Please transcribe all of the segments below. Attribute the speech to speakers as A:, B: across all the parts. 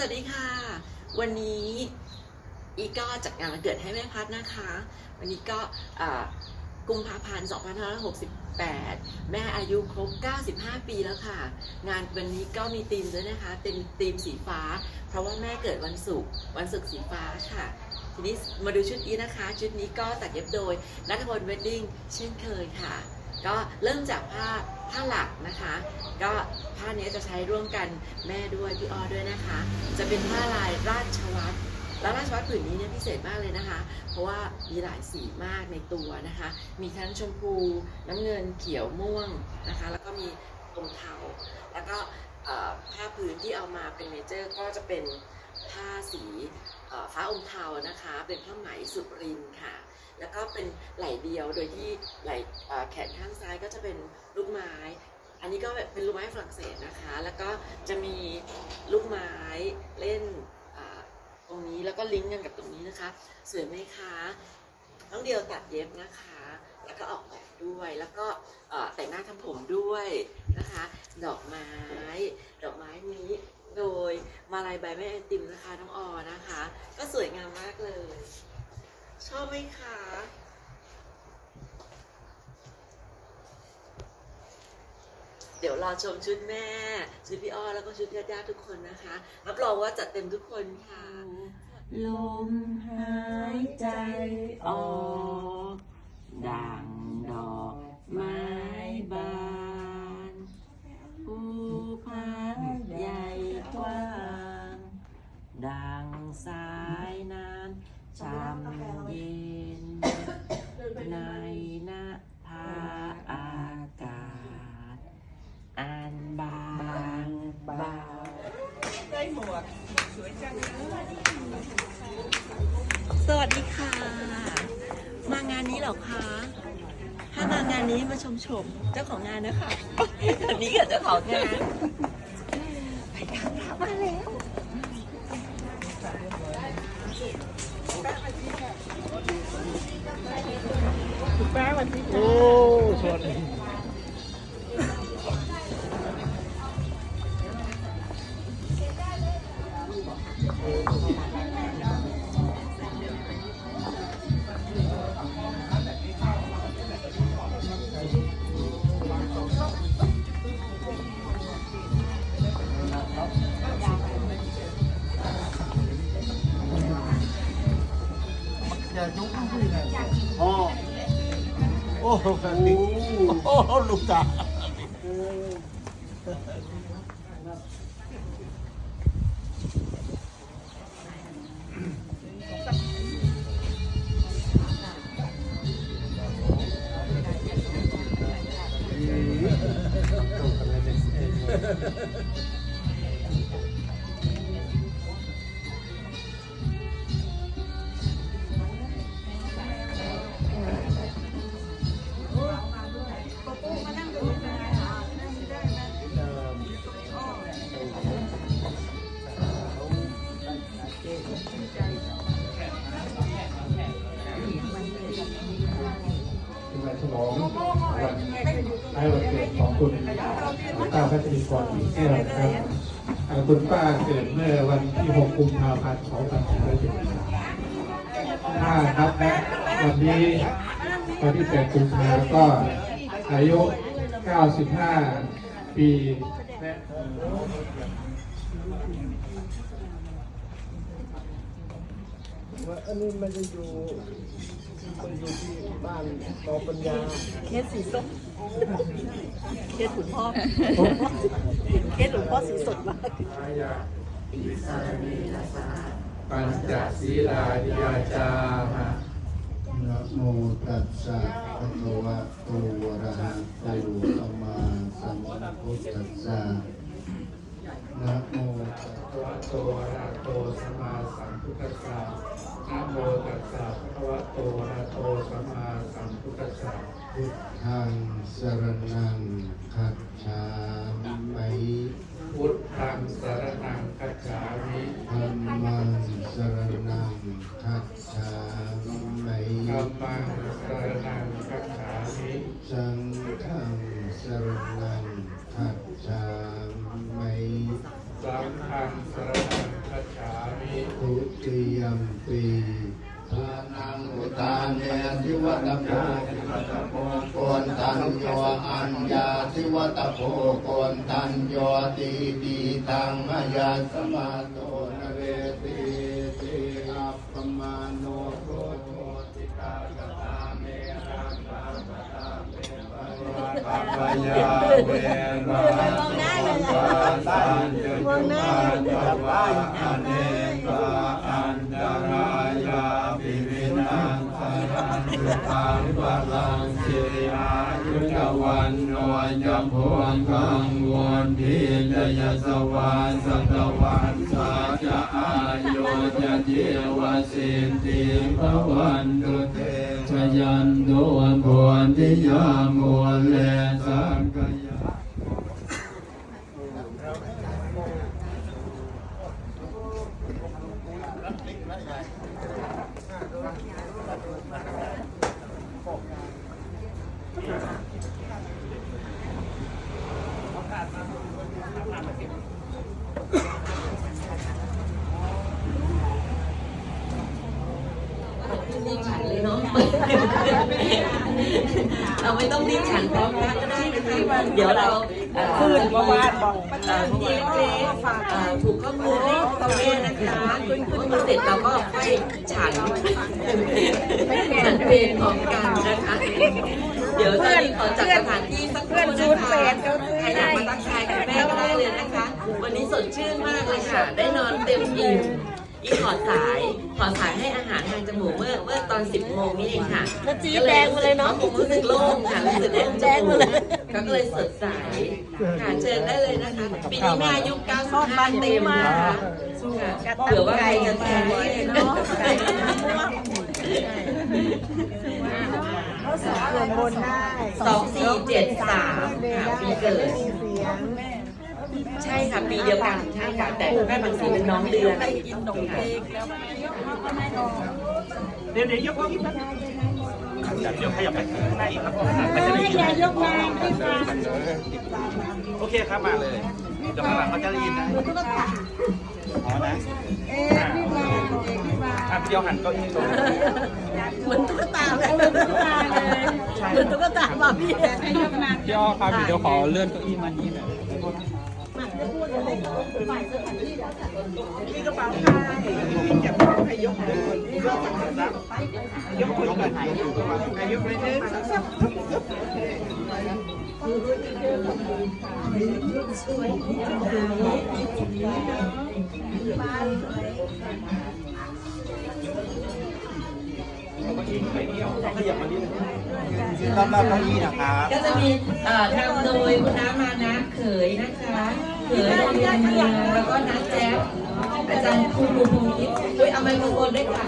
A: วัสดีค่ะ วันนี้อีก็จัดงานวันเกิดให้แม่พัดนะคะ วันนี้ก็กุมภาพันธ์ 2568 แม่อายุครบ 95 ปีแล้วค่ะ งานวันนี้ก็มีธีมด้วยนะคะ เป็นธีมสีฟ้า เพราะว่าแม่เกิดวันศุกร์ วันศุกร์สีฟ้าค่ะ ทีนี้มาดูชุดนี้นะคะ ชุดนี้ก็ตัดเย็บโดยนัทพลเวดดิ้งเช่นเคยค่ะ ก็เริ่มจากผ้าผ้าหลักนะคะ ก็ ผ้านี้จะใช้ร่วมกันแม่ด้วยพี่ออด้วยนะคะ จะเป็นผ้าลายราชวัตรแล้วราชวัตรผืนนี้เนี่ยพิเศษมากเลยนะคะ เพราะว่ามีหลายสีมากในตัวนะคะ มีทั้งชมพูน้ำเงินเขียวม่วงนะคะ แล้วก็มีอมเทาแล้วก็ผ้าพื้นที่เอามาเป็นเมเจอร์ก็จะเป็นผ้าสีฟ้าอมเทานะคะ เป็นผ้าไหมสุรินค่ะ แล้วก็เป็นไหลเดียวโดยที่ไหลแขนข้างซ้ายก็จะเป็นลูกไม้ นนี้ก็แบบเป็นลูกไม้ฝรั่งเศสนะคะ แล้วก็จะมีลูกไม้เล่นตรงนี้แล้วก็ลิงก์กันกับตรงนี้นะคะ สวยไหมคะน้องเดียวตัดเย็บนะคะ แล้วก็ออกแบบด้วย แล้วก็แต่งหน้าทำผมด้วยนะคะ ดอกไม้ ดอกไม้นี้โดยมาลายใบแม่ไอติมนะคะน้องออนะคะ ก็สวยงามมากเลย ชอบไหมคะ เดี๋ยวรอชมชุดแม่ ชุดพี่อ้อแล้วก็ชุดญาติๆทุกคนนะคะ รับรองว่าจัดเต็มทุกคนค่ะ ลมหายใจออกดังดอกไม้บานภูผาใหญ่กว้างดังสา สวัสดีค่ะ มางานนี้เหรอคะ ถ้ามางานนี้มาชมชมเจ้าของงานนะคะ อันนี้กับเจ้าของงาน แบ
B: บนี้โอ้ลูกตา
C: กรอีกแก้วครับคุณป้าเกิดเมื่อวันที่ 6 กุมภาพันธ์2575ครับและวันนี้วันที่ 8 กุมภาพันธ์ก็อายุ 95 ปี
B: ว่าอันนี้มันจะอยู่มันอยู่ที่บ้านกอปัญญา
A: เคสสีส้ม เคสหลวงพ่อเคสหลวงพ่อสีสดมาก
C: ปัญจศีลานิยาจามะ
D: นะโมตัสสะภะคะวะโตอะระหะโตสัมมาสัมพุทธัสสะ นะโมตัส
C: ภะวะโตอะระโตสัมมาสัมพุทธัสสะนะโมตัสสะภะคะวะโตอะระโตสัมมาสัมพุทธัสสะ
D: พุทธังสรณังคัจฉามิ
C: พุทธังสรณังคัจฉามิ
D: ธัมมังสรณังคัจฉามิ
C: ธัมมังสรณังคัจฉามิ
D: สังฆังสรณังคัจ ชามิ
C: สังฆังสรณังคัจา
D: มิทุติยมปีทานังอุตานินทิวตโพโกนตัญโยอัญญาทิวตโพโกนตัญโยตีตีตังมยาสมาโตนะ ยาเวราตันจุจุปันตวะอเนกาอันตรายาปิวินังสรังสุตังวลังสิอายุจวันโนจะพวงกังวลทิจยสวาสตวันสาจะอายุจะเจวสินติภวันตุเต ยันโตบวนทิยามวลเลสังกยา
A: รีบฉัน เราไม่ต้องรีบฉันพร้อมกันก็ได้นะคะเดี๋ยวเราคืนมาบ้านบอกเจ๊เจ๊ถูกข้อมูลให้ตัวแม่นะคะคุณมาเสร็จเราก็ค่อยฉันฉันเพลพร้อมกันนะคะ เดี๋ยวตอนนี้ขอจัดสถานที่สักครู่นะคะใครอยากมาทักทายกับแม่ก็ได้เลยนะคะ วันนี้สดชื่นมากเลยค่ะ ได้นอนเต็มอิ่ม อีขอสาย ขอสายให้อาหารทางจมูกเมื่อเมื่อตอน 10โมงนี่เองค่ะ
E: แล้วจี๊ดแดงมาเลยเนอะ
A: ผมรู้สึกโล่งค่ะรู้สึก
E: แดงมาเลย
A: เขาก็เลยสดใสค่ะเชิญได้เลยนะคะปีนี้แม่อายุ95เต็มนะคะค่ะเผื่อว่าใครจะแทนนี่เนาะ
E: เขาสอนส่วนบนได้
A: สองสี่เจ็ดสามค่ะปีเกิด
E: เสียง
A: ใช่ค่ะปีเดียวกันใช่ค่ะแต่คุณแม่บางสีเป็นน้องเดือนค่ะ
F: เดี๋ยวเดี๋ยวยกเก้าอี้แป๊บนึงเดี๋ยวขยับไปข้างในอีกครับมันจะได้ยิน
E: ยกมาขึ้นมา
F: โอเคครับมาเลยเดี๋ยวข้างหลังเขาจะได้ยินนะอ๋อนะ
E: เอ๊ะขึ้นมาเอ๊ะขึ้นมา
F: อะพี่เดียวหันเก้าอี้ตรง
E: เหมือนตุ๊กตาเลยเหมือนตุ๊กตาเลยเหมือนตุ๊กตาบาร์บี้ให้ยกมา
F: พี่อ้อครับเดี๋ยวขอเลื่อนเก้าอี้มานี้หน่อย
E: มีกระเป๋าผ้า
F: จะให้ยกเลยยกยกยกเลยยกเลยนึง
B: สำหรับเก้าอี้นะครับ
A: ก็จะมีเอ่อนำโดยคุณน้ามานะเขยนะคะ เขยโรงเรียนเมืองแล้วก็น้าแจ๊บอาจารย์ครูภูมิทิพย์ด้วยเอาไมโครโฟนด้วยค่ะ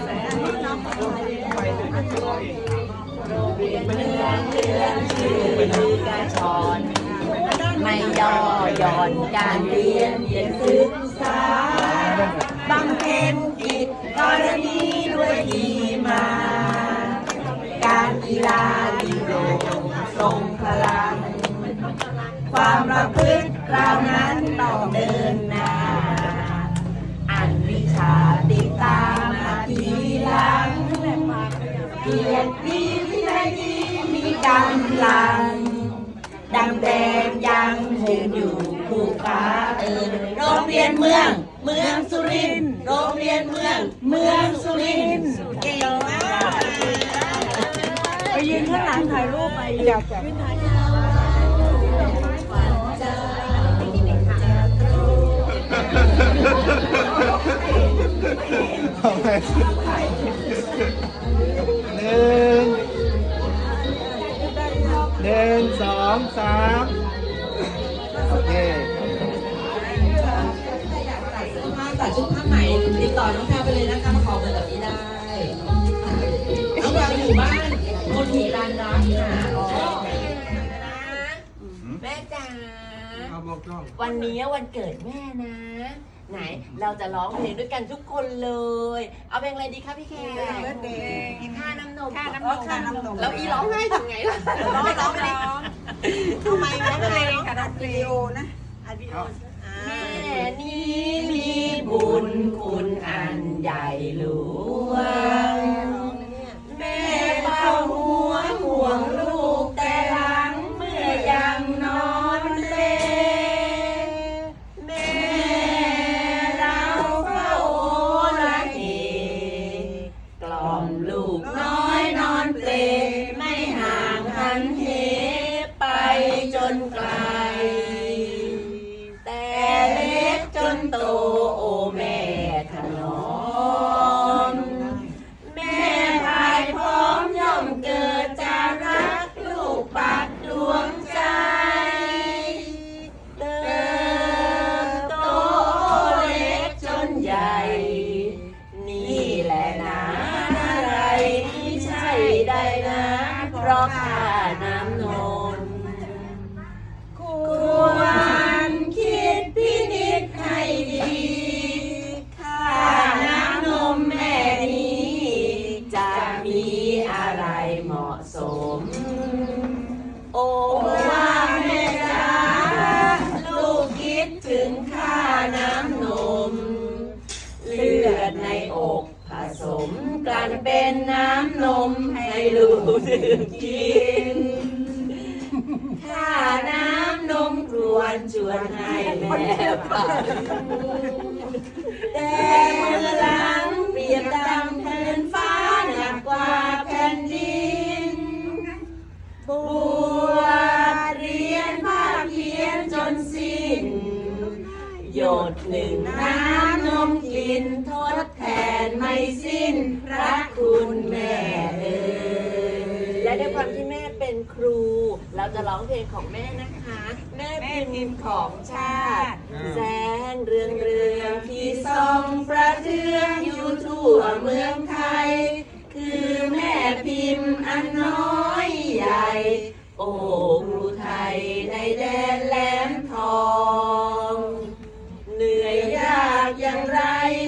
A: เมืองเรือนชื่อกระชอนไม่ย่อหย่อนการเรียนเรียนศึกษาบำเพ็ญกิจกรณีด้วยดีมา การกีฬาดีโดงทรงพลัง ความประพฤติ เรานั้นต้องเดินหน้าอันวิชาติดตามมาทีหลังเกียรติวินัยดีมีกำลังดังแดงยังคงอยู่คู่ฟ้าเออโรงเรียนเมือง เมืองสุรินทร์โรงเรียนเมือง เมืองสุรินทร์เก่งมาก
E: ไปยืนข้างหลังถ่ายรูปไปอยากจะ
B: หนึ่งหนึ่งสองสามโอเค
A: ผ้าตัดชุดผ้าไหมติดต่อน้องแพรไปเลยนะคะมาขอเบอร์แบบนี้ได้น้องแพรอยู่บ้านมนทีลานรักค่ะ วันนี้วันเกิดแม่นะ ไหนเราจะร้องเพลงด้วยกันทุกคนเลย เอาเพลงอะไรดีคะพี่แขกค่าน้ำนม
E: ค่าน้ำนมค่าน้ำนม
A: แล้วอีร้องไห้ทำไงล่ะร้องร้องไม่ได้
E: ทำไมไม่เป็นไรค่ะอัดวิดีโอนะอัดวิดีโอ
A: แม่นี้มีบุญคุณอันใหญ่หลวง ในอกผสมกันเป็นน้ำนมให้ลูกดื่
E: มกิน ถ้าน้ำนมกรวนชวนให้แม่ฝันแต่เมื่หลังเปลี่ยนตาม หยดหนึ่งน้ำนมกินทดแทนไม่สิ้นพระคุณแม่เอ่ย
A: และด้วยความที่แม่เป็นครู เราจะร้องเพลงของแม่นะคะ แม่พิมพ์ของชาติ แสงเรืองเรืองที่ส่องประเทืองอยู่ทั่วเมืองไทย คือแม่พิมพ์อันน้อยใหญ่ โอ้ครูไทยในแดนแหลมทองเหนื่อยยาก อย่างไร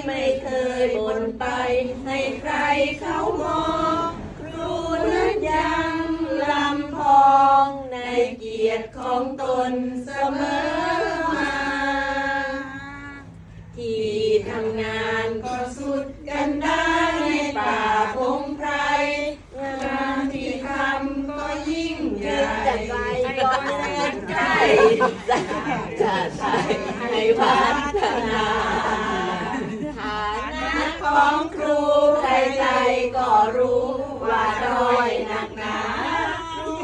A: ไม่เคยบ่นไปให้ใครเขามองครูนั้นยังลำพองในเกียรติของตนเสมอมา ที่ทำงานก็สุดกันได้ในป่าพงไพรงานที่ทำก็ยิ่งใหญ่ก็เมือนใกล้จะไทยให้พัฒ รู้ว่าด้อยหนักหนาครู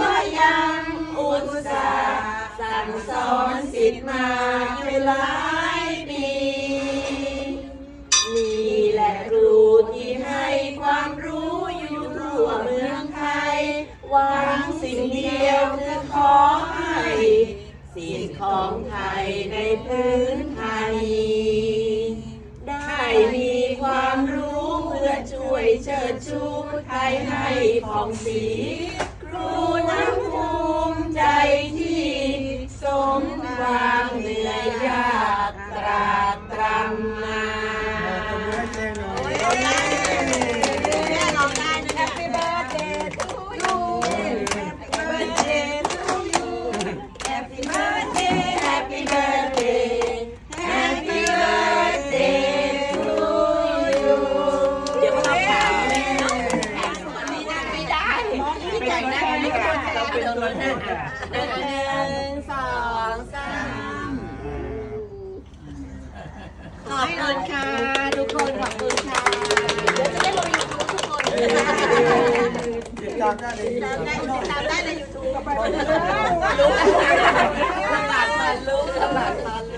A: ก็ยังอุตส่าห์สั่งสอนสิทธิ์มาอยู่หลายปีนี่แหละครูที่ให้ความรู้อยู่ทั่วเมืองไทยหวังสิ่งเดียวคือขอให้สิ่งของไทยในพื้น ให้ผ่องสีครูนั้ำ ทูบรู้ตลาดมารู้ตลาดมา
E: ลูก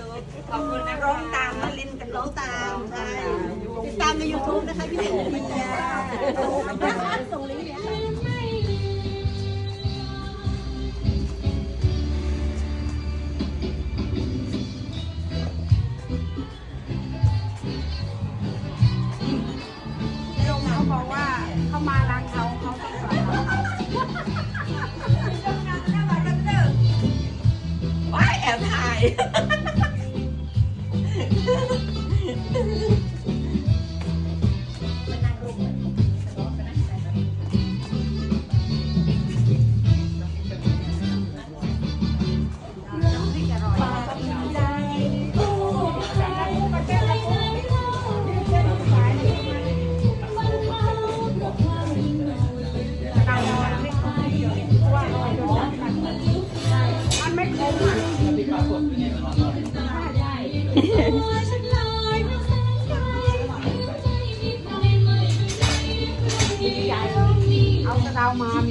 G: มันไม่คมอะ เอากระดาวมามีตรงนี้